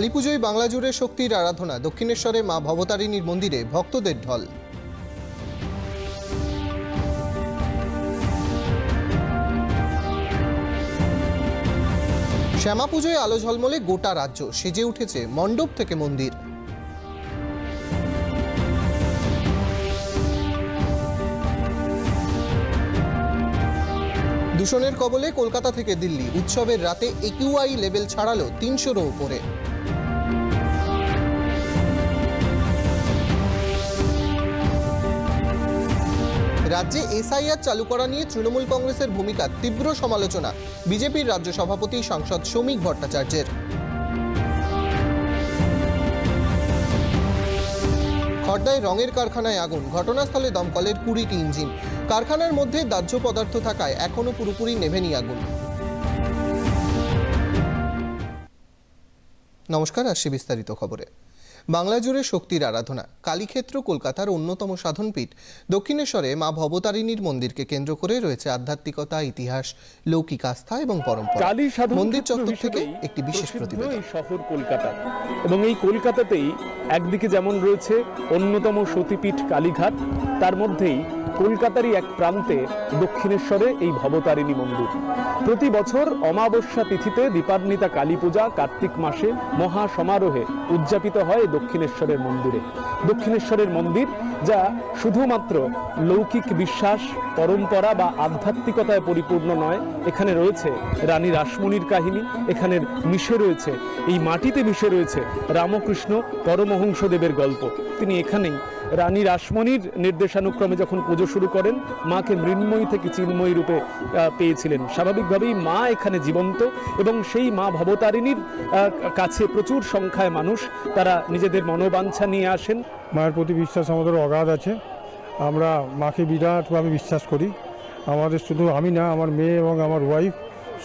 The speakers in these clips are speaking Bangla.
কালীপুজোয় বাংলা জুড়ে শক্তির আরাধনা। দক্ষিণেশ্বরে মা ভবতারিণীর মন্দিরে ভক্তদের ঢল। শ্যামা পুজোয় আলো ঝলমলে গোটা রাজ্য। সেজে উঠেছে মণ্ডপ থেকে মন্দির। দূষণের কবলে কলকাতা থেকে দিল্লি। উৎসবের রাতে একিউআই লেভেল ছাড়ালো তিনশোরও উপরে। রাজ্যে এসআইআর চালু করা নিয়ে তৃণমূল কংগ্রেসের ভূমিকা তীব্র সমালোচনা। বিজেপির রাজ্য সভাপতি সাংসদ শ্রমিক ভট্টাচার্যের। খড়দায় রঙের কারখানায় আগুন, ঘটনাস্থলে দমকলের কুড়িটি ইঞ্জিন। কারখানার মধ্যে দাহ্য পদার্থ থাকায় এখনও পুরোপুরি নেভেনি আগুন। নমস্কার, আসছি বিস্তারিত খবরে। বাংলা জুড়ে শক্তির আরাধনা। কালীক্ষেত্র কলকাতার অন্যতম সাধনপীঠ। দক্ষিণেশ্বরে মা ভবতারিণীর মন্দিরকে কেন্দ্র করে রয়েছে আধ্যাত্মিকতা ইতিহাস লৌকিক আস্থা এবং পরম্পরা। মন্দির চত্বর থেকে একটি বিশেষ প্রতিবেদন। শহর কলকাতা। এবং এই কলকাতাতেই একদিকে যেমন রয়েছে অন্যতম সতীপীঠ কালীঘাট তার মধ্যেই কলকাতারই এক প্রান্তে দক্ষিণেশ্বরে এই ভবতারিণী মন্দির। প্রতি বছর অমাবস্যা তিথিতে দীপান্বিতা কালী পূজা কার্তিক মাসে মহা সমারোহে উদযাপিত হয় দক্ষিণেশ্বরের মন্দিরে। দক্ষিণেশ্বরের মন্দির যা শুধুমাত্র লৌকিক বিশ্বাস, পরম্পরা বা আধ্যাত্মিকতায় পরিপূর্ণ নয়, এখানে রয়েছে রানী রাসমণির কাহিনী এখানের মিশে রয়েছে, এই মাটিতে মিশে রয়েছে রামকৃষ্ণ পরমহংসদেবের গল্প। তিনি এখানেই রানী রাসমণির নির্দেশানুক্রমে যখন পুজো শুরু করেন, মাকে মৃন্ময়ী থেকে চিন্ময়ী রূপে পেয়েছিলেন। স্বাভাবিকভাবেই মা এখানে জীবন্ত এবং সেই মা ভবতারিণীর কাছে প্রচুর সংখ্যায় মানুষ তারা নিজেদের মনোবাঞ্ছা নিয়ে আসেন। মায়ের প্রতি বিশ্বাস আমাদের অগাধ আছে। আমরা মাকে বিরাটভাবে বিশ্বাস করি। আমাদের শুধু আমি না, আমার মেয়ে এবং আমার ওয়াইফ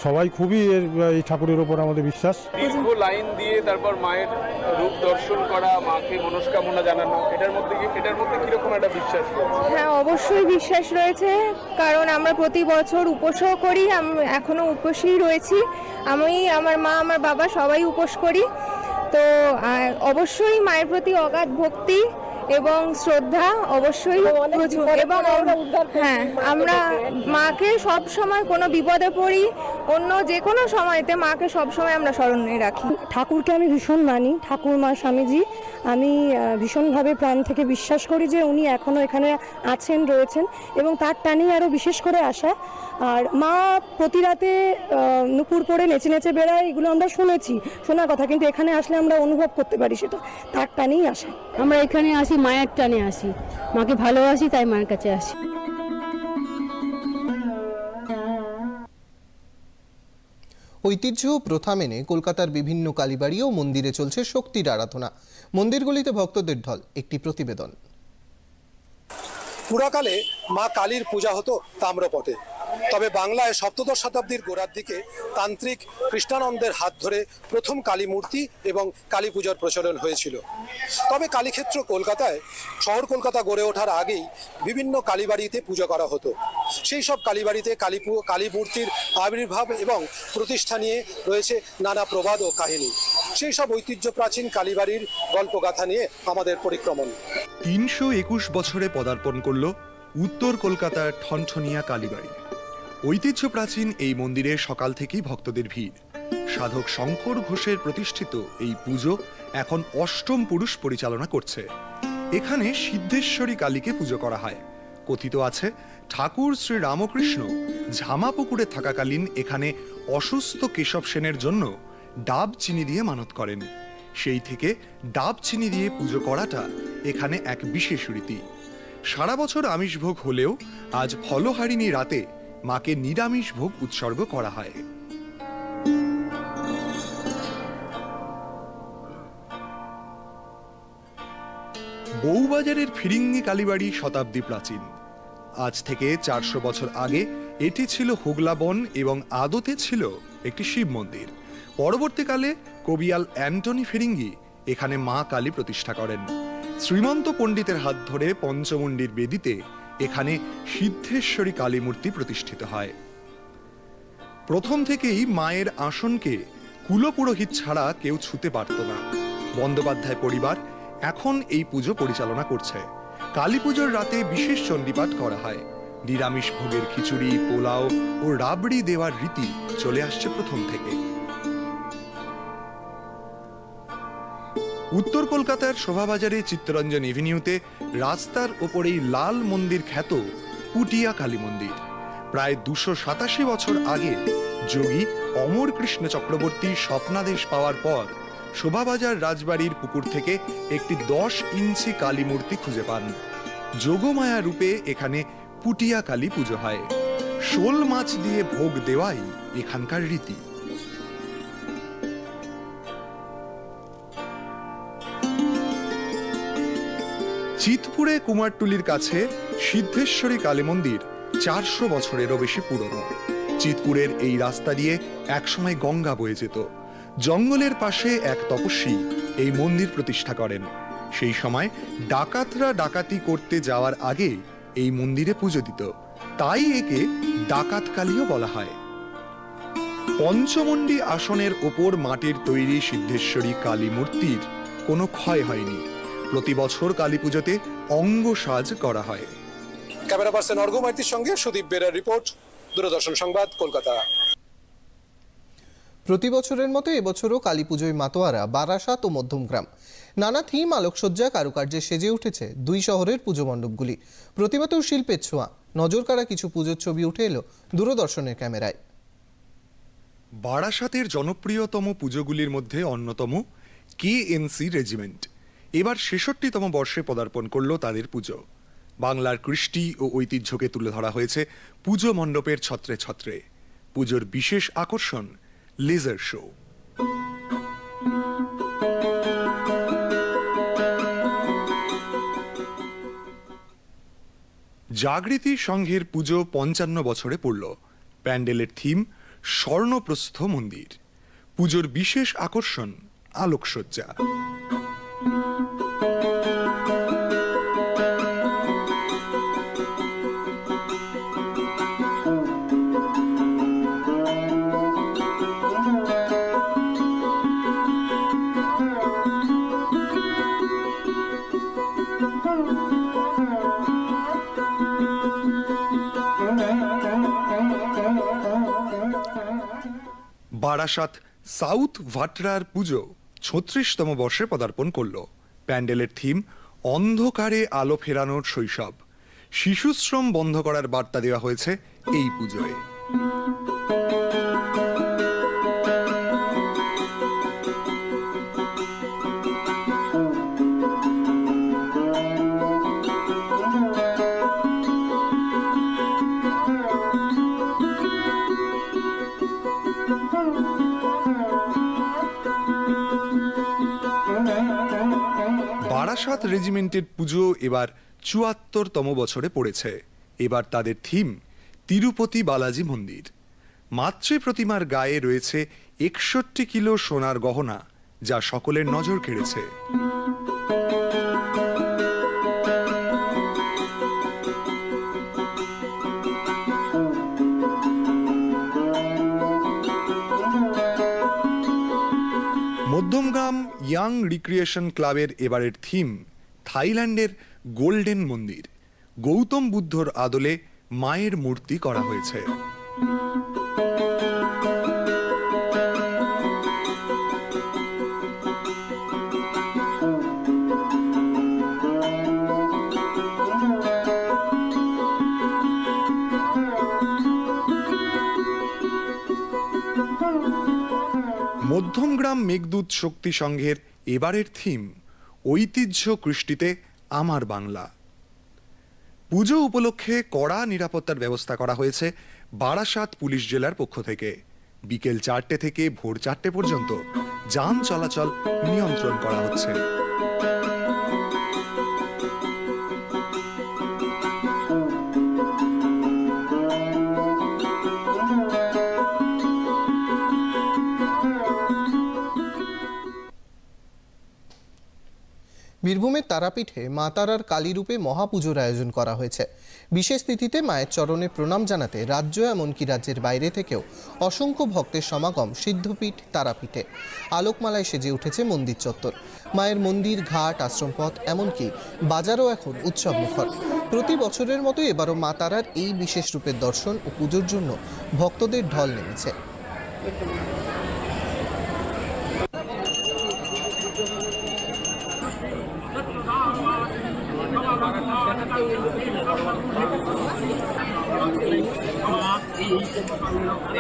সবাই খুবই এর এই ঠাকুরের ওপর আমাদের বিশ্বাস। দীর্ঘ লাইন দিয়ে তারপর মায়ের রূপ দর্শন করা মাকে মনস্কামনা জানানো এটার মধ্যে এটার মধ্যে কীরকম একটা বিশ্বাস হ্যাঁ অবশ্যই বিশ্বাস রয়েছে কারণ আমরা প্রতি বছর উপোসও করি আমি এখনও উপোসই রয়েছি। আমি আমার মা আমার বাবা সবাই উপোস করি। তো অবশ্যই মায়ের প্রতি অগাধ ভক্তি এবং শ্রদ্ধা অবশ্যই প্রচুর। এবং হ্যাঁ আমরা মাকে সব সময় কোনো বিপদে পড়ি অন্য যে কোনো সময়তে মাকে সব সময় আমরা স্মরণে রাখি। ঠাকুরকে আমি ভীষণ মানি ঠাকুর মা স্বামীজি। আমি ভীষণভাবে প্রাণ থেকে বিশ্বাস করি যে উনি এখনও এখানে আছেন রয়েছেন এবং তার টানেই আরও বিশেষ করে আসা আর মা প্রতি রাতে নুপুর পরে নেচে নেচে বেড়ায় এগুলো আমরা শুনেছি। শোনা কথা কিন্তু এখানে আসলে আমরা অনুভব করতে পারি সেটা। তার টানেই আসা আমরা এখানে আসি মায়ের টানে আসি। মাকে ভালোবাসি তাই মায়ের কাছে আসি। ঐতিহ্য ও প্রথা মেনে কলকাতার বিভিন্ন কালীবাড়ি ও মন্দিরে চলছে শক্তির আরাধনা। মন্দিরগুলিতে ভক্তদের ঢল একটি প্রতিবেদন। পুরাকালে মা কালীর পূজা হতো তাম্রপটে। তবে বাংলায় সপ্তদশ শতাব্দীর গোড়ার দিকে তান্ত্রিক কৃষ্ণানন্দের হাত ধরে প্রথম কালী মূর্তি এবং কালী পূজার প্রচলন হয়েছিল। তবে কালীক্ষেত্র কলকাতায়, শহর কলকাতা গড়ে ওঠার আগেই বিভিন্ন কালীবাড়িতে পূজা করা হতো। সেই সব কালীবাড়িতে কালী কালী মূর্তির আবির্ভাব এবং প্রতিষ্ঠা নিয়ে রয়েছে নানা প্রবাদ ও কাহিনী। সেই সব ঐতিহ্য প্রাচীন কালীবাড়ির গল্পগাথা নিয়ে আমাদের পরিক্রমণ। তিনশো একুশ বছরে পদার্পণ করল উত্তর কলকাতার ঠনঠনিয়া কালীবাড়ি। ঐতিহ্য প্রাচীন এই মন্দিরে সকাল থেকেই ভক্তদের ভিড়। সাধক শঙ্কর ঘোষের প্রতিষ্ঠিত এই পুজো এখন অষ্টম পুরুষ পরিচালনা করছে। এখানে সিদ্ধেশ্বরী কালীকে পুজো করা হয়। কথিত আছে, ঠাকুর শ্রী রামকৃষ্ণ ঝামাপুকুরে থাকাকালীন এখানে অসুস্থ কেশব সেনের জন্য ডাব চিনি দিয়ে মানত করেন। সেই থেকে ডাব চিনি দিয়ে পুজো করাটা এখানে এক বিশেষ রীতি। সারা বছর আমিষ ভোগ হলেও আজ ফলহারিণী রাতে মাকে নিরামিষ ভোগ উৎসর্গ করা হয়। বউবাজারের ফিরিঙ্গি কালীবাড়ি শতাব্দী প্রাচীন। আজ থেকে চারশো বছর আগে এটি ছিল হুগলা বন এবং আদতে ছিল একটি শিব মন্দির। পরবর্তীকালে কবিয়াল অ্যান্টনি ফিরিঙ্গি এখানে মা কালী প্রতিষ্ঠা করেন। শ্রীমন্ত পণ্ডিতের হাত ধরে পঞ্চমুণ্ডির বেদিতে এখানে সিদ্ধেশ্বরী কালী মূর্তি প্রতিষ্ঠিত হয়। প্রথম থেকেই মায়ের আসনকে কুলপুরোহিত ছাড়া কেউ ছুতে পারত না। বন্দ্যোপাধ্যায় পরিবার এখন এই পুজো পরিচালনা করছে। কালী পুজোর রাতে বিশেষ চণ্ডীপাঠ করা হয়। নিরামিষ ভোগের খিচুড়ি, পোলাও ও রাবড়ি দেওয়ার রীতি চলে আসছে প্রথম থেকে। উত্তর কলকাতার শোভাবাজারে চিত্তরঞ্জন এভিনিউতে রাস্তার ওপরেই লাল মন্দির খ্যাত পুটিয়া কালী মন্দির। প্রায় দুশো সাতাশি বছর আগে যোগী অমর কৃষ্ণ চক্রবর্তী স্বপ্নাদেশ পাওয়ার পর শোভাবাজার রাজবাড়ির পুকুর থেকে একটি দশ ইঞ্চি কালী মূর্তি খুঁজে পান। যোগমায়া রূপে এখানে পুটিয়া কালী পুজো হয়। শোল মাছ দিয়ে ভোগ দেওয়াই এখানকার রীতি। চিতপুরে কুমারটুলির কাছে সিদ্ধেশ্বরী কালী মন্দির, চারশো বছরেরও বেশি পুরনো। চিতপুরের এই রাস্তা দিয়ে একসময় গঙ্গা বয়ে যেত। জঙ্গলের পাশে এক তপস্বী এই মন্দির প্রতিষ্ঠা করেন। সেই সময় ডাকাতরা ডাকাতি করতে যাওয়ার আগে এই মন্দিরে পুজো দিত। তাই একে ডাকাত কালীও বলা হয়। পঞ্চমন্ডি আসনের ওপর মাটির তৈরি সিদ্ধেশ্বরী কালী মূর্তির কোনো ক্ষয় হয়নি। প্রতি বছর কালী পুজোতে অঙ্গ সাজ করা হয়। ক্যামেরা পার্সন অর্ঘ মাইতির সঙ্গে সুদীপ বেরার রিপোর্ট দূরদর্শন সংবাদ কলকাতা। প্রতি বছরের মতো এবছরও কালী পুজোয় মাতোয়ারা বারাসাত ও মধ্যমগ্রাম নানা থিম আলোকসজ্জা কারুকার্যে সেজে উঠেছে দুই শহরের পুজো মণ্ডপগুলি। প্রতিমাতেও শিল্পের ছোঁয়া। নজর নজরকাড়া কিছু পুজোর ছবি উঠে এলো দূরদর্শনের ক্যামেরায়। বারাসাতের জনপ্রিয়তম পুজোগুলির মধ্যে অন্যতম কে কেএনসি রেজিমেন্ট। এবার ছেষট্টিতম বর্ষে পদার্পণ করল তাদের পুজো। বাংলার কৃষ্টি ও ঐতিহ্যকে তুলে ধরা হয়েছে পুজো মণ্ডপের ছত্রে ছত্রে। পুজোর বিশেষ আকর্ষণ লেজার শো জাগৃতি সংঘের পুজো পঞ্চান্ন বছরে পড়ল। প্যান্ডেলের থিম, স্বর্ণপ্রস্থ মন্দির। পুজোর বিশেষ আকর্ষণ, আলোকসজ্জা। বারাসাত সাউথ ভাটরার পুজো ছত্রিশতম বর্ষে পদার্পণ করল। প্যান্ডেলের থিম, অন্ধকারে আলো ফেরানোর শৈশব। শিশুশ্রম বন্ধ করার বার্তা দেওয়া হয়েছে এই পুজোয়। রেজিমেন্টের পুজো এবার চুয়াত্তরতম বছরে পড়েছে। এবার তাদের থিম তিরুপতি বালাজি মন্দির। মাতৃ প্রতিমার গায়ে রয়েছে একষট্টি কিলো সোনার গহনা, যা সকলের নজর কেড়েছে। মধ্যমগ্রাম ইয়াং রিক্রিয়েশন ক্লাবের এবারের থিম থাইল্যান্ডের গোল্ডেন মন্দির। গৌতম বুদ্ধর আদলে মায়ের মূর্তি করা হয়েছে। মধ্যমগ্রাম মেঘদূত শক্তি সংঘের এবারের থিম। ঐতিহ্য কৃষ্টিতে আমার বাংলা। পুজো উপলক্ষে কড়া নিরাপত্তার ব্যবস্থা করা হয়েছে বারাসাত পুলিশ জেলার পক্ষ থেকে। বিকেল চারটে থেকে ভোর চারটে পর্যন্ত যান চলাচল নিয়ন্ত্রণ করা হচ্ছে। বীরভূমের তারাপীঠে মা তারার কালীরূপে মহাপুজোর আয়োজন করা হয়েছে। বিশেষ তিথিতে মায়ের চরণে প্রণাম জানাতে রাজ্য এমনকি রাজ্যের বাইরে থেকেও অসংখ্য ভক্তের সমাগম সিদ্ধপীঠ তারাপীঠে। আলোকমালায় সেজে উঠেছে মন্দির চত্বর। মায়ের মন্দির, ঘাট, আশ্রমপথ, এমনকি বাজারও এখন উৎসব মুখর প্রতি বছরের মতো এবারও মা তারার এই বিশেষ রূপের দর্শন ও পুজোর জন্য ভক্তদের ঢল নেমেছে।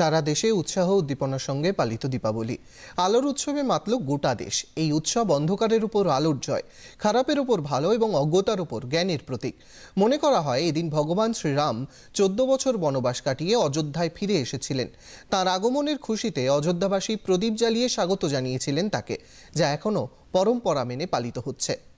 সারা দেশে উৎসাহ উদ্দীপনার সঙ্গে পালিত দীপাবলি। আলোর উৎসবে মাতল গোটা দেশ। এই উৎসব অন্ধকারের উপর আলোর জয়, খারাপের উপর ভালো এবং অজ্ঞতার উপর জ্ঞানের প্রতীক। মনে করা হয়, এদিন ভগবান শ্রীরাম চোদ্দ বছর বনবাস কাটিয়ে অযোধ্যায় ফিরে এসেছিলেন। তার আগমনের খুশিতে অযোধ্যাবাসী প্রদীপ জ্বালিয়ে স্বাগত জানিয়েছিলেন তাকে, যা এখনও পরম্পরা মেনে পালিত হচ্ছে।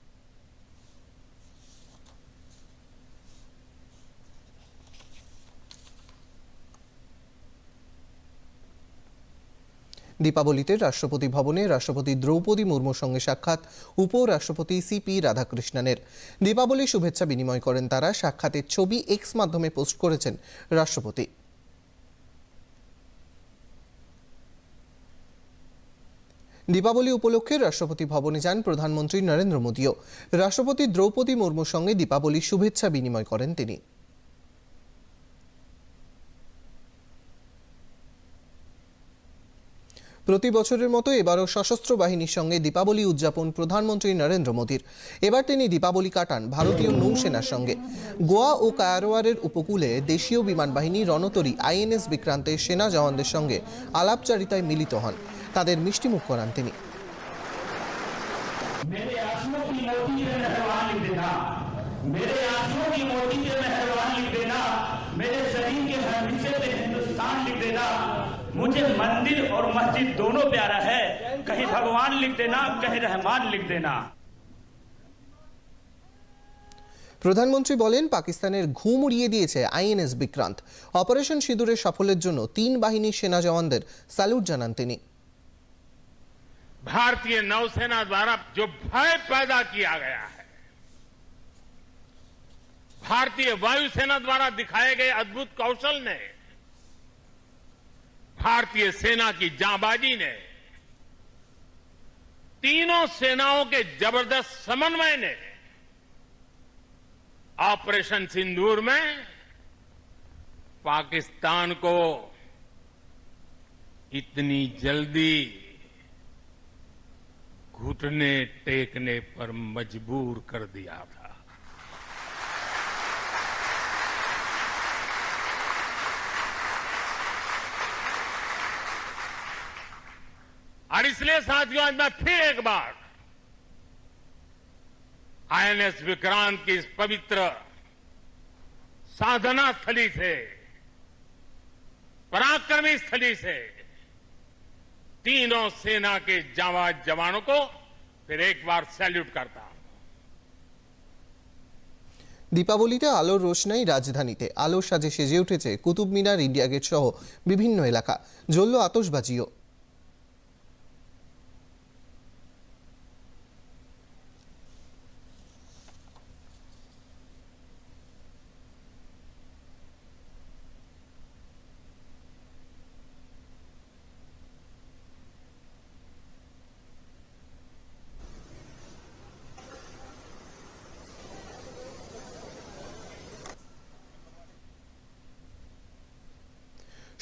দীপাবলিতে রাষ্ট্রপতি ভবনে রাষ্ট্রপতি দ্রৌপদী মুর্মুর সঙ্গে সাক্ষাৎ উপরাষ্ট্রপতি সিপি রাধাকৃষ্ণনের। দীপাবলি শুভেচ্ছা বিনিময় করেন তারা। সাক্ষাতের ছবি এক্স মাধ্যমে পোস্ট করেছেন রাষ্ট্রপতি। দীপাবলি উপলক্ষে রাষ্ট্রপতি ভবনে যান প্রধানমন্ত্রী নরেন্দ্র মোদীও। রাষ্ট্রপতি দ্রৌপদী মুর্মুর সঙ্গে দীপাবলি শুভেচ্ছা বিনিময় করেন তিনি। প্রতি বছরের মতো এবারও সশস্ত্র বাহিনীর সঙ্গে দীপাবলি উদযাপন প্রধানমন্ত্রী নরেন্দ্র মোদীর এবার তিনি দীপাবলি কাটান ভারতীয় নৌসেনার সঙ্গে গোয়া ও কায়ারোয়ারের উপকূলে দেশীয় বিমান বাহিনী রণতরী আইএনএস বিক্রান্তের সেনা জওয়ানদের সঙ্গে আলাপচারিতায় মিলিত হন তাদের মিষ্টিমুখ করান তিনি मेरे आंसुओं की मोती पे मेहरबान लिख देना मेरे आंसुओं की मोती पे मेहरबान लिख देना मेरे शरीर के हर हिस्से पे हिंदुस्तान लिख देना मुझे मंदिर और मस्जिद दोनों प्यारा है कहीं भगवान लिख देना कहीं रहमान लिख देना প্রধানমন্ত্রী বলেন পাকিস্তানের ঘুম উড়িয়ে দিয়েছে আইএনএস বিক্রান্ত অপারেশন সিঁদুরের সাফল্যের জন্য তিন বাহিনীর সেনা জওয়ানদের স্যালুট জানান তিনি भारतीय नौसेना द्वारा जो भय पैदा किया गया है भारतीय वायुसेना द्वारा दिखाए गए अद्भुत कौशल ने भारतीय सेना की जांबाजी ने, तीनों सेनाओं के ज़बरदस्त समन्वय ने, ऑपरेशन सिंदूर में पाकिस्तान को इतनी जल्दी घुटने टेकने पर मजबूर कर दिया था। और इसलिए साथियों आज मैं फिर एक बार आईएनएस विक्रांत की इस पवित्र साधना स्थली से पराक्रमी स्थली से तीनों सेना के जाबाज जवानों को फिर एक बार सैल्यूट करता हूं দীপাবলিতে আলোর রোশনাই রাজধানীতে আলোর সাজে সেজে উঠেছে কুতুব মিনার ইন্ডিয়া গেট সহ বিভিন্ন এলাকা জ্বলল আতশবাজিও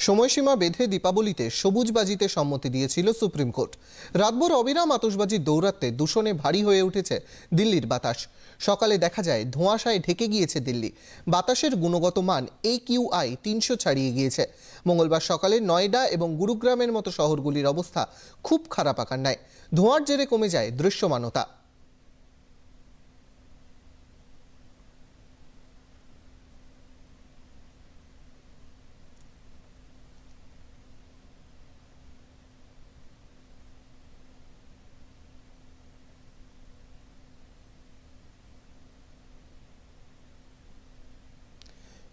সময়সীমা বেঁধে দীপাবলিতে সবুজবাজিতে সম্মতি দিয়েছিল সুপ্রিম কোর্ট। রাতভর অবিরাম আতশবাজির দৌরাত্মে দূষণে ভারী হয়ে উঠেছে দিল্লির বাতাস। সকালে দেখা যায় ধোঁয়াশায় ঢেকে গিয়েছে দিল্লি। বাতাসের গুণগত মান এ কিউ আই তিনশো ছাড়িয়ে গিয়েছে। মঙ্গলবার সকালে নয়ডা এবং গুরুগ্রামের মতো শহরগুলির অবস্থা খুব খারাপ আকার নেয়। ধোঁয়ার জেরে কমে যায় দৃশ্যমানতা।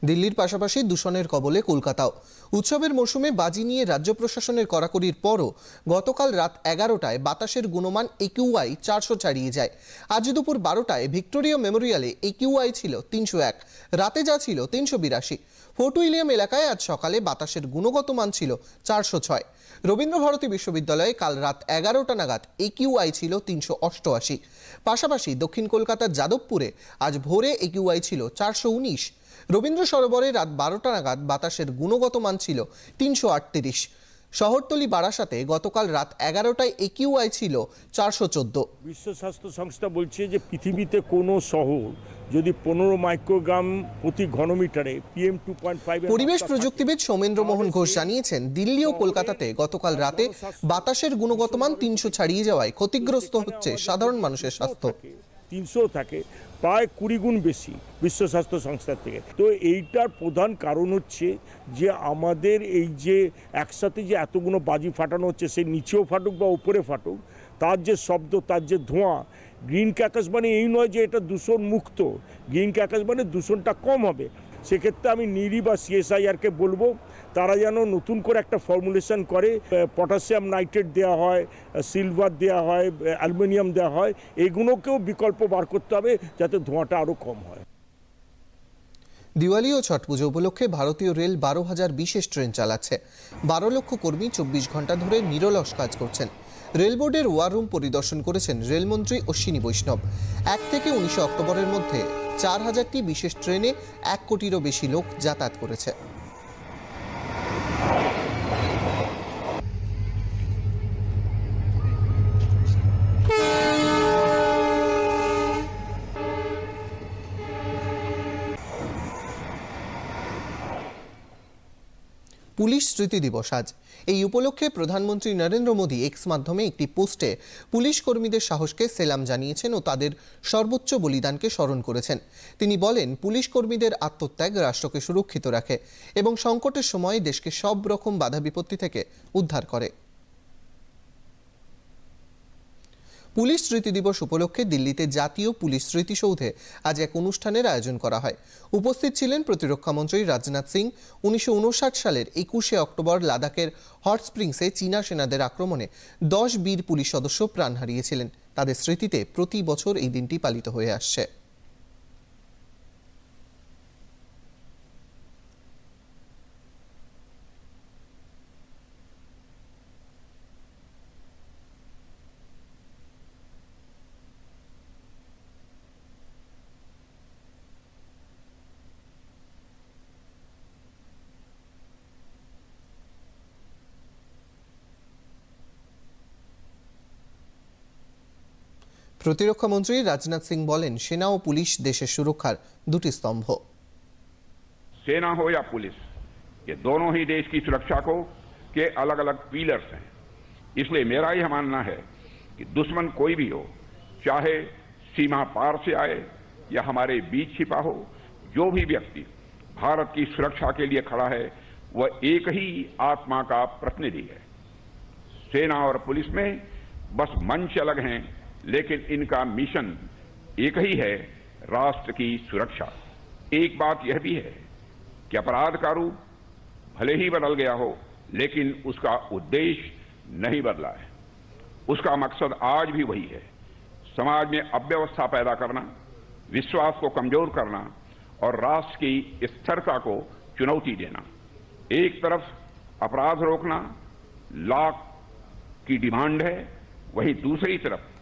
দিল্লির পাশাপাশি দূষণের কবলে কলকাতাও। উৎসবের মরশুমে বাজি নিয়ে রাজ্য প্রশাসনের কড়াকড়ির পরও গতকাল রাত এগারোটায় বাতাসের গুণমান একিউআই চারশো ছাড়িয়ে যায়। আজ দুপুর বারোটায় ভিক্টোরিয়া মেমোরিয়ালে একিউআই ছিল তিনশো এক, রাতে যা ছিল তিনশো বিরাশি। ফোর্ট উইলিয়াম এলাকায় আজ সকালে বাতাসের গুণগত মান ছিল চারশো ছয়। রবীন্দ্রভারতী বিশ্ববিদ্যালয়ে কাল রাত এগারোটা নাগাদ একিউআই ছিল তিনশো অষ্টআশি। পাশাপাশি দক্ষিণ কলকাতার যাদবপুরে আজ ভোরে একিউআই ছিল চারশো উনিশ। রবীন্দ্র সরোবরে রাত বারোটা নাগাদ বাতাসের গুণগত মান ছিল তিনশো আটত্রিশ। শহরতলি বারাসাতে গতকাল রাত এগারোটায় একিউআই ছিল চারশো চোদ্দ। বিশ্ব স্বাস্থ্য সংস্থা বলছে যে পৃথিবীতে কোনো শহর যদি পনেরো মাইক্রোগ্রাম প্রতি ঘনমিটারে পিএম টু পয়েন্ট ফাইভ পরিবেশ প্রযুক্তিবিদ সৌমেন্দ্র মোহন ঘোষ জানিয়েছেন দিল্লি ও কলকাতাতে গতকাল রাতে বাতাসের গুণগত মান তিনশো ছাড়িয়ে যাওয়ায় ক্ষতিগ্রস্ত হচ্ছে সাধারণ মানুষের স্বাস্থ্য। তিনশো থাকে। প্রায় কুড়ি গুণ বেশি বিশ্ব স্বাস্থ্য সংস্থার থেকে। তো এইটার প্রধান কারণ হচ্ছে যে আমাদের এই যে একসাথে যে এতগুলো বাজি ফাটানো হচ্ছে, সে নিচেও ফাটুক বা উপরে ফাটুক, তার যে শব্দ, তার যে ধোঁয়া, গ্রিন ক্যাকাস মানে এই নয় যে এটা দূষণ মুক্ত গ্রিন ক্যাকাস মানে দূষণটা কম হবে। সেক্ষেত্রে আমি নিরি বা সিএসআইআরকে বলব, তারা যেন নতুন করে একটা ফর্মুলেশন করে পটাশিয়াম নাইট্রেট দেওয়া হয় সিলভার দেওয়া হয় অ্যালুমিনিয়াম দেওয়া হয়, এগুলোকেও বিকল্প বার করতে হবে যাতে ধোঁয়াটা আরও কম হয়। দিওয়ালি ও ছট পুজো উপলক্ষে ভারতীয় রেল বারো হাজার বিশেষ ট্রেন চালাচ্ছে। বারো লক্ষ কর্মী চব্বিশ ঘণ্টা ধরে নিরলস কাজ করছেন। রেল বোর্ডের ওয়ার রুম পরিদর্শন করেছেন রেলমন্ত্রী অশ্বিনী বৈষ্ণব। এক থেকে উনিশে অক্টোবরের মধ্যে চার হাজারটি বিশেষ ট্রেনে এক কোটিরও বেশি লোক যাতায়াত করেছে। পুলিশ স্মৃতি দিবস আজ। এই উপলক্ষে প্রধানমন্ত্রী নরেন্দ্র মোদী এক্স মাধ্যমে একটি পোস্টে পুলিশ কর্মীদের সাহসকে সেলাম জানিয়েছেন ও তাদের সর্বোচ্চ বলিদানকে স্মরণ করেছেন। তিনি বলেন, পুলিশ কর্মীদের আত্মত্যাগ রাষ্ট্রকে সুরক্ষিত রাখে এবং সংকটের সময় দেশকে সব রকম বাধা বিপত্তি থেকে উদ্ধার করে। পুলিশ স্মৃতি দিবস উপলক্ষে দিল্লিতে জাতীয় পুলিশ স্মৃতিসৌধে আজ এক অনুষ্ঠানের আয়োজন করা হয়। উপস্থিত ছিলেন প্রতিরক্ষা মন্ত্রী রাজনাথ সিং। উনিশশো উনষাট সালের একুশে অক্টোবর লাদাখের হট স্প্রিংসে চীনা সেনাদের আক্রমণে দশ বীর পুলিশ সদস্য প্রাণ হারিয়েছিলেন। তাদের স্মৃতিতে প্রতি বছর এই দিনটি পালিত হয়ে আসছে। প্রতিরক্ষা মন্ত্রী রাজনাথ সিং বলেন সেনা ও পুলিশ দেশের সুরক্ষার দুটি স্তম্ভ सेना हो या पुलिस ये दोनों ही देश की सुरक्षा को के अलग अलग पीलर्स हैं इसलिए मेरा यह मानना है कि दुश्मन कोई भी हो चाहे सीमा पार से आए या हमारे बीच छिपा हो जो भी व्यक्ति भारत की सुरक्षा के लिए खड़ा है वह एक ही आत्मा का प्रतिनिधि है सेना और पुलिस में बस मंच अलग हैं लेकिन इनका मिशन एक ही है, राष्ट्र की सुरक्षा। एक बात यह भी है कि अपराध का रूप भले ही बदल गया हो, लेकिन उसका उद्देश्य नहीं बदला है। उसका मकसद आज भी वही है। समाज में अव्यवस्था पैदा करना, विश्वास को कमज़ोर करना और राष्ट्र की स्थिरता को चुनौती देना। एक तरफ़ अपराध रोकना, लाख की डिमांड है, वहीं दूसरी तरफ़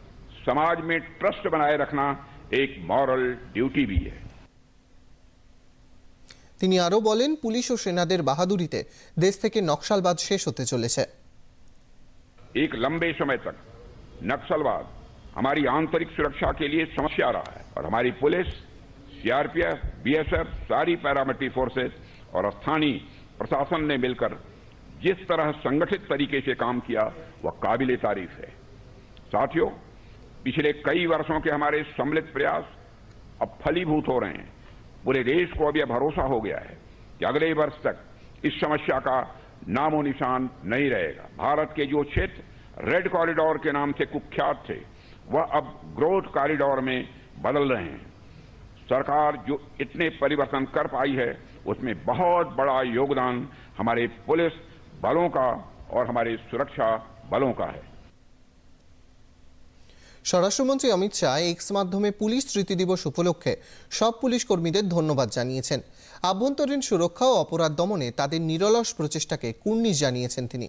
समाज में ट्रस्ट बनाए रखना एक मॉरल ड्यूटी भी है তিনি আরও বলেন পুলিশ ও সেনাদের বাহাদুরিতে দেশ থেকে নকশালবাদ শেষ হতে চলেছে एक लंबे समय तक नक्सलवाद हमारी आंतरिक सुरक्षा के लिए समस्या रहा है और हमारी पुलिस सीआरपीएफ बीएसएफ सारी पैरामिलिट्री फोर्सेस और स्थानीय प्रशासन ने मिलकर जिस तरह संगठित तरीके से काम किया वह काबिल तारीफ है साथियों पिछले कई वर्षों के हमारे सम्मिलित प्रयास अब फलीभूत हो रहे हैं। पूरे देश को अब यह भरोसा हो गया है कि अगले वर्ष तक इस समस्या का नामो निशान नहीं रहेगा। भारत के जो क्षेत्र रेड कॉरिडोर के नाम से कुख्यात थे, वह अब ग्रोथ कॉरिडोर में बदल रहे हैं। सरकार जो इतने परिवर्तन कर पाई है, उसमें बहुत बड़ा योगदान हमारे पुलिस बलों का और हमारे सुरक्षा बलों का है। স্বরাষ্ট্রমন্ত্রী অমিত শাহ এক্স মাধ্যমে পুলিশ স্মৃতি দিবস উপলক্ষে সব পুলিশ কর্মীদের ধন্যবাদ জানিয়েছেন। আভ্যন্তরীণ সুরক্ষা ও অপরাধ দমনে তাদের নিরলস প্রচেষ্টাকে কুর্নিশ জানিয়েছেন তিনি।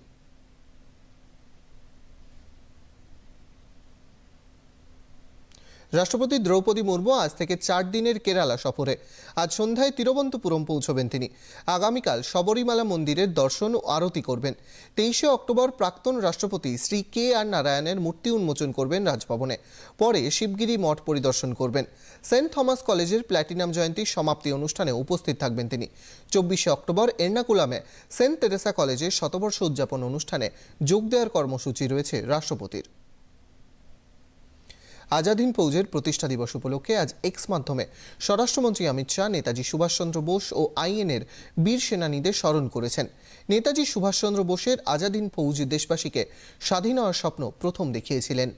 রাষ্ট্রপতি দ্রৌপদী মুর্মু আজ থেকে চার দিনের কেরালা সফরে। আজ সন্ধ্যায় তিরুবন্তপুরম পৌঁছবেন তিনি। আগামীকাল শবরীমালা মন্দিরের দর্শন ও আরতি করবেন। তেইশে অক্টোবর প্রাক্তন রাষ্ট্রপতি শ্রী কে আর নারায়ণের মূর্তি উন্মোচন করবেন রাজভবনে। পরে শিবগিরি মঠ পরিদর্শন করবেন। সেন্ট থমাস কলেজের প্ল্যাটিনাম জয়ন্তীর সমাপ্তি অনুষ্ঠানে উপস্থিত থাকবেন তিনি। চব্বিশে অক্টোবর এর্নাকুলামে সেন্ট তেরেসা কলেজের শতবর্ষ উদযাপন অনুষ্ঠানে যোগ দেওয়ার কর্মসূচি রয়েছে রাষ্ট্রপতির। আজাদিন ফৌজের প্রতিষ্ঠা দিবস উপলক্ষে আজ এক্স মাধ্যমে স্বরাষ্ট্রমন্ত্রী অমিত শাহ, নেতাজি সুভাষচন্দ্র বোস ও আইএনের বীর সেনানীদের স্মরণ করেছেন। নেতাজি সুভাষচন্দ্র বোসের আজাদিন ফৌজ দেশবাসীকে স্বাধীন হওয়ার স্বপ্ন প্রথম দেখিয়েছিলেন।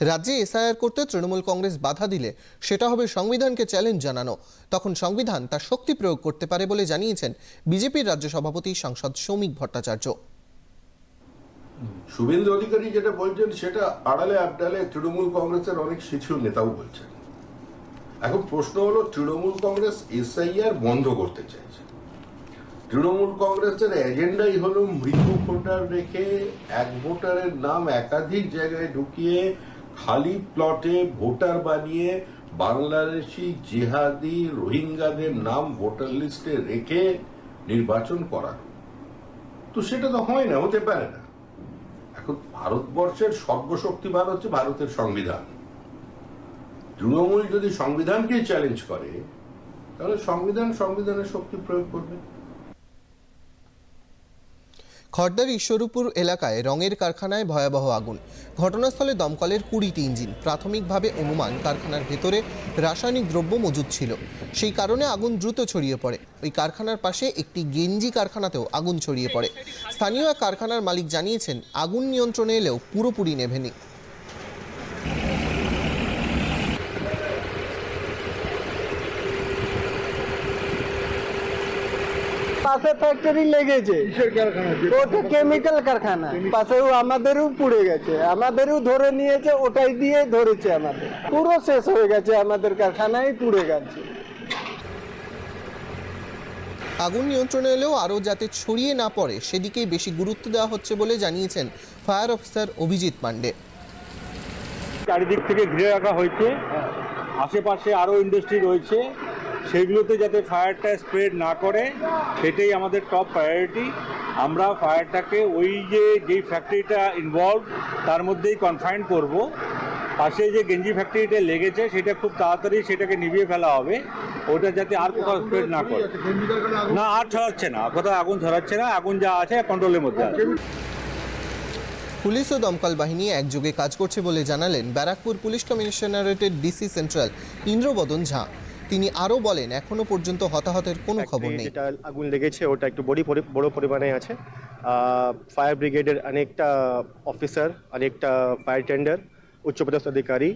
রাজ্যে এসআইআর করতে তৃণমূল কংগ্রেস বাধা দিলে সেটা হবে সংবিধানকে চ্যালেঞ্জ জানানো। তখন সংবিধান তার শক্তি প্রয়োগ করতে পারে বলে জানিয়েছেন বিজেপির রাজ্য সভাপতি সাংসদ সৌমিক ভট্টাচার্য। শুভেন্দু অধিকারী যেটা বলছেন, সেটা আড়ালে আবডালে তৃণমূল কংগ্রেসের অনেক শীর্ষ নেতাও বলছেন। এখন প্রশ্ন হলো, তৃণমূল কংগ্রেস এসআইআর বন্ধ করতে চাইছে। তৃণমূল কংগ্রেসের এজেন্ডাই হলো মৃত্যু ভোটার রেখে এক ভোটারের নাম একাধিক জায়গায় ঢুকিয়ে খালি প্লটে ভোটার বানিয়ে বাংলাদেশি জেহাদি রোহিঙ্গাদের নাম ভোটার লিস্টে রেখে নির্বাচন করা। তো সেটা তো হয় না, হতে পারে না। এখন ভারতবর্ষের সর্বশক্তিমান হচ্ছে ভারতের সংবিধান। তৃণমূল যদি সংবিধানকেই চ্যালেঞ্জ করে, তাহলে সংবিধান সংবিধানের শক্তি প্রয়োগ করবে। খড়দার ঈশ্বরপুর এলাকায় রঙের কারখানায় ভয়াবহ আগুন। ঘটনাস্থলে দমকলের কুড়িটি ইঞ্জিন। প্রাথমিকভাবে অনুমান, কারখানার ভেতরে রাসায়নিক দ্রব্য মজুদ ছিল। সেই কারণে আগুন দ্রুত ছড়িয়ে পড়ে। ওই কারখানার পাশে একটি গেঞ্জি কারখানাতেও আগুন ছড়িয়ে পড়ে। স্থানীয় এক কারখানার মালিক জানিয়েছেন, আগুন নিয়ন্ত্রণে এলেও পুরোপুরি নেভেনি। পাশে ফ্যাক্টরি লেগেছে। ওটা কেমিক্যাল কারখানা। পাশেও আমাদেরও পুড়ে গেছে। আমাদেরও ধরে নিয়েছে ওটাই দিয়ে ধরেছে আমাদের। পুরো শেষ হয়ে গেছে আমাদের কারখানায় পুড়ে গেছে। আগুন নিয়ন্ত্রণে এলেও আরও যাতে ছড়িয়ে না পড়ে সেদিকেই বেশি গুরুত্ব দেওয়া হচ্ছে বলে জানিয়েছেন ফায়ার অফিসার অভিজিৎ পাণ্ডে। চারিদিক থেকে ঘিরে রাখা হয়েছে। আশেপাশে আরও ইন্ডাস্ট্রি রয়েছে। সেগুলোতে যাতে ফায়ারটা স্প্রেড না করে, সেটাই আমাদের টপ প্রায়োরিটি আমরা ফায়ারটাকে ওই যে, যেই ফ্যাক্টরিটা ইনভলভ তার মধ্যেই কনফাইন করব। পাশে যে গেঞ্জি ফ্যাক্টরিটা লেগেছে, সেটা খুব তাড়াতাড়ি সেটাকে নিভিয়ে ফেলা হবে। ওটা যাতে আর কোথাও স্প্রেড না করে। না, আর ছড়াচ্ছে না। কোথাও আগুন ছড়াচ্ছে না, আগুন যা আছে কন্ট্রোলের মধ্যে আছে। পুলিশ ও দমকল বাহিনী একযোগে কাজ করছে বলে জানালেন ব্যারাকপুর পুলিশ কমিশনারেটের ডিসি সেন্ট্রাল ইন্দ্রবদন ঝা। তিনি আরও বলেন এখনও পর্যন্ত হতাহতের কোনো খবর নেই। যেটা আগুন লেগেছে ওটা একটু বড়ি বড় পরিমাণে আছে। ফায়ার ব্রিগেডের অনেকটা অফিসার অনেকটা ফায়ার টেন্ডার উচ্চপদস্থ অধিকারী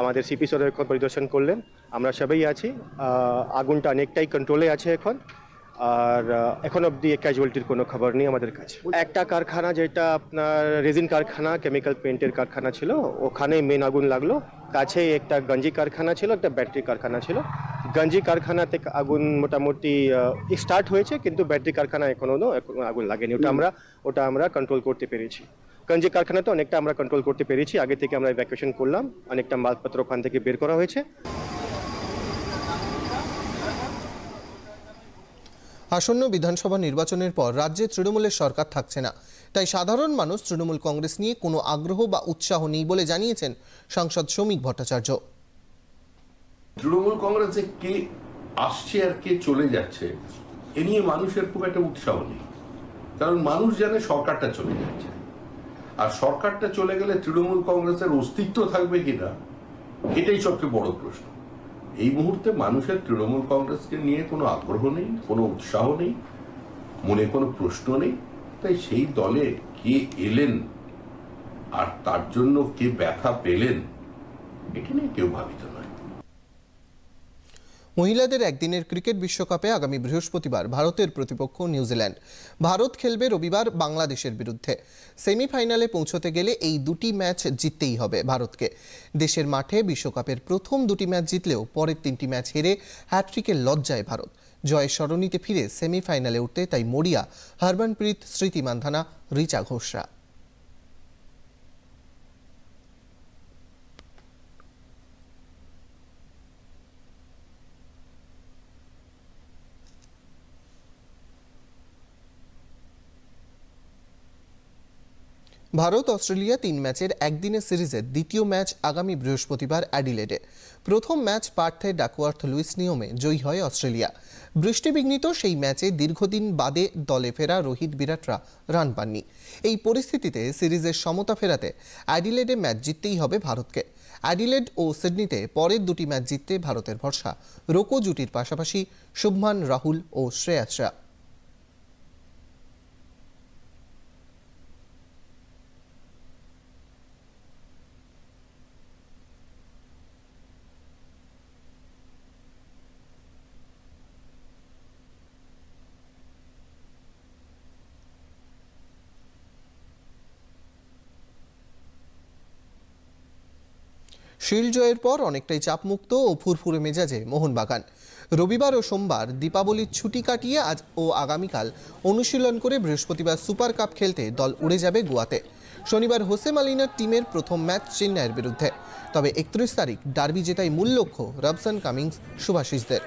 আমাদের সিপি এখন পরিদর্শন করলেন। আমরা সবাই আছি। আগুনটা অনেকটাই কন্ট্রোলে আছে এখন। আর এখন অবধি ক্যাজুয়ালিটির কোনো খবর নেই আমাদের কাছে। একটা কারখানা যেটা আপনার রেজিন কারখানা কেমিক্যাল পেন্টের কারখানা ছিল ওখানে মেন আগুন লাগল। কাছে একটা গঞ্জি কারখানা ছিল একটা ব্যাটারি কারখানা ছিল। গঞ্জি কারখানা থেকে আগুন মোটামুটি স্টার্ট হয়েছে কিন্তু ব্যাটারি কারখানা এখনও এখনও আগুন লাগেনি। ওটা আমরা ওটা আমরা কন্ট্রোল করতে পেরেছি। গঞ্জি কারখানাতে অনেকটা আমরা কন্ট্রোল করতে পেরেছি। আগে থেকে আমরা ইভ্যাকুয়েশন করলাম অনেকটা মালপত্র ওখান থেকে বের করা হয়েছে। আসন্ন বিধানসভা নির্বাচনের পর রাজ্যে তৃণমূলের সরকার থাকছে না। তাই সাধারণ মানুষ তৃণমূল কংগ্রেস নিয়ে কোনো আগ্রহ বা উৎসাহ নেই বলে জানিয়েছেন সাংসদ শ্রমিক ভট্টাচার্য। তৃণমূল কংগ্রেসে কে আসছে আর কে চলে যাচ্ছে, এ নিয়ে মানুষের খুব একটা উৎসাহ নেই। কারণ মানুষ জানে সরকারটা চলে যাচ্ছে। আর সরকারটা চলে গেলে তৃণমূল কংগ্রেসের অস্তিত্ব থাকবে কিনা, এটাই সবচেয়ে বড় প্রশ্ন। এই মুহূর্তে মানুষের তৃণমূল কংগ্রেসকে নিয়ে কোনো আগ্রহ নেই, কোনো উৎসাহ নেই, মনে কোনো প্রশ্ন নেই। তাই সেই দলে কে এলেন আর তার জন্য কে ব্যথা পেলেন, এটা নিয়ে কেউ ভাবিত মহিলাদের একদিনের ক্রিকেট বিশ্বকাপে আগামী বৃহস্পতিবার ভারতের প্রতিপক্ষ নিউজিল্যান্ড। ভারত খেলবে রবিবার বাংলাদেশের বিরুদ্ধে। সেমিফাইনালে পৌঁছতে গেলে এই দুটি ম্যাচ জিততেই হবে ভারতকে। দেশের মাঠে বিশ্বকাপের প্রথম দুটি ম্যাচ জিতলেও পরের তিনটি ম্যাচ হেরে হ্যাট্রিকের লজ্জায় ভারত। জয়ের সরণিতে ফিরে সেমিফাইনালে উঠতে তাই মরিয়া, হরমনপ্রীত, স্মৃতি মান্ধানা, রিচা ঘোষরা। ভারত, অস্ট্রেলিয়া তিন ম্যাচের একদিনের সিরিজের দ্বিতীয় ম্যাচ আগামী বৃহস্পতিবার অ্যাডিলেডে। প্রথম ম্যাচ পার্থে ডাকওয়ার্থ লুইস নিয়মে জয়ী হয় অস্ট্রেলিয়া। বৃষ্টিবিঘ্নিত সেই ম্যাচে দীর্ঘদিন বাদে দলে ফেরা রোহিত বিরাটরা রান পাননি। এই পরিস্থিতিতে সিরিজের সমতা ফেরাতে অ্যাডিলেডে ম্যাচ জিততেই হবে ভারতকে। অ্যাডিলেড ও সিডনিতে পরের দুটি ম্যাচ জিততে ভারতের ভরসা। রোকো জুটির পাশাপাশি শুভমান রাহুল ও শ্রেয়াসরা শিল্ড জয়ের পর অনেকটাই চাপমুক্ত ও ফুরফুরে মেজাজে মোহনবাগান। রবিবার ও সোমবার দীপাবলির ছুটি কাটিয়ে আজ ও আগামীকাল অনুশীলন করে বৃহস্পতিবার সুপার কাপ খেলতে দল উড়ে যাবে গোয়াতে। শনিবার হোসে মালিনার টিমের প্রথম ম্যাচ চেন্নাইয়ের বিরুদ্ধে। তবে একত্রিশ তারিখ ডার্বি জেতাই মূল লক্ষ্য রবসন কামিংস সুভাশিসদের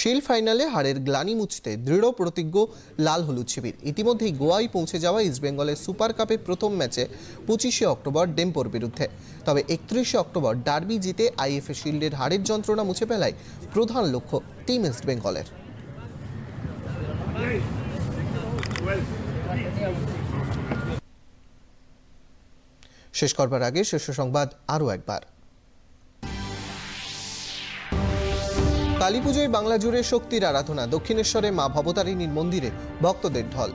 শিল ফাইনালে হারের গ্লানি মুছতে দৃঢ় প্রতিজ্ঞ লাল হলুদ শিবির। ইতিমধ্যেই গোয়ায় পৌঁছে যাওয়া ইস্টবেঙ্গলের সুপার কাপে প্রথম ম্যাচে পঁচিশে অক্টোবর ডেম্পোর বিরুদ্ধে। তবে একত্রিশে অক্টোবর ডার্বি জিতে আইএফএ শিল্ডের হারের যন্ত্রণা মুছে ফেলায় প্রধান লক্ষ্য টিম ইস্টবেঙ্গলের শেষ করবার আগে শীর্ষ সংবাদ আরও একবার। কালীপুজোয় বাংলা জুড়ে শক্তির আরাধনা, দক্ষিণেশ্বরে মা ভবতারিণীর মন্দিরে ভক্তদের ঢল।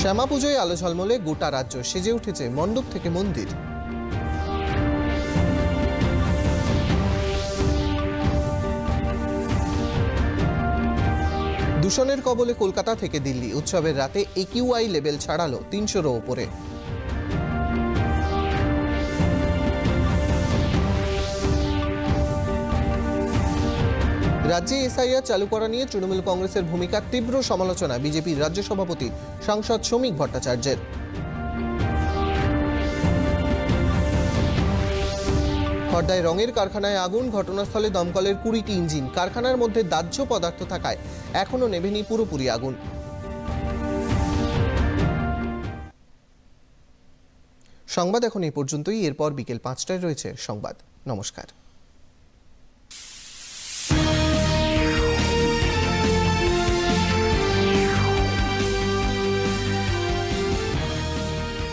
শ্যামা পুজোয় আলো ঝলমলে গোটা রাজ্য সেজে উঠেছে মণ্ডপ থেকে মন্দির। দূষণের কবলে কলকাতা থেকে দিল্লি, উৎসবের রাতে একিউআই লেভেল ছাড়ালো তিনশোরও ওপরে রাজ্যে এসআইআর চালু করা নিয়ে তৃণমূল কংগ্রেসের ভূমিকা তীব্র সমালোচনা বিজেপির রাজ্য সভাপতি সাংসদ শ্রমিক ভট্টাচার্যের। খড়দায় রঙের কারখানায় আগুন, ঘটনাস্থলে দমকলের কুড়িটি ইঞ্জিন, কারখানার মধ্যে দাহ্য পদার্থ থাকায় এখনও নেভেনি পুরোপুরি আগুন। সংবাদ এখন এই পর্যন্তই, এরপর বিকেল পাঁচটায় রয়েছে সংবাদ। নমস্কার।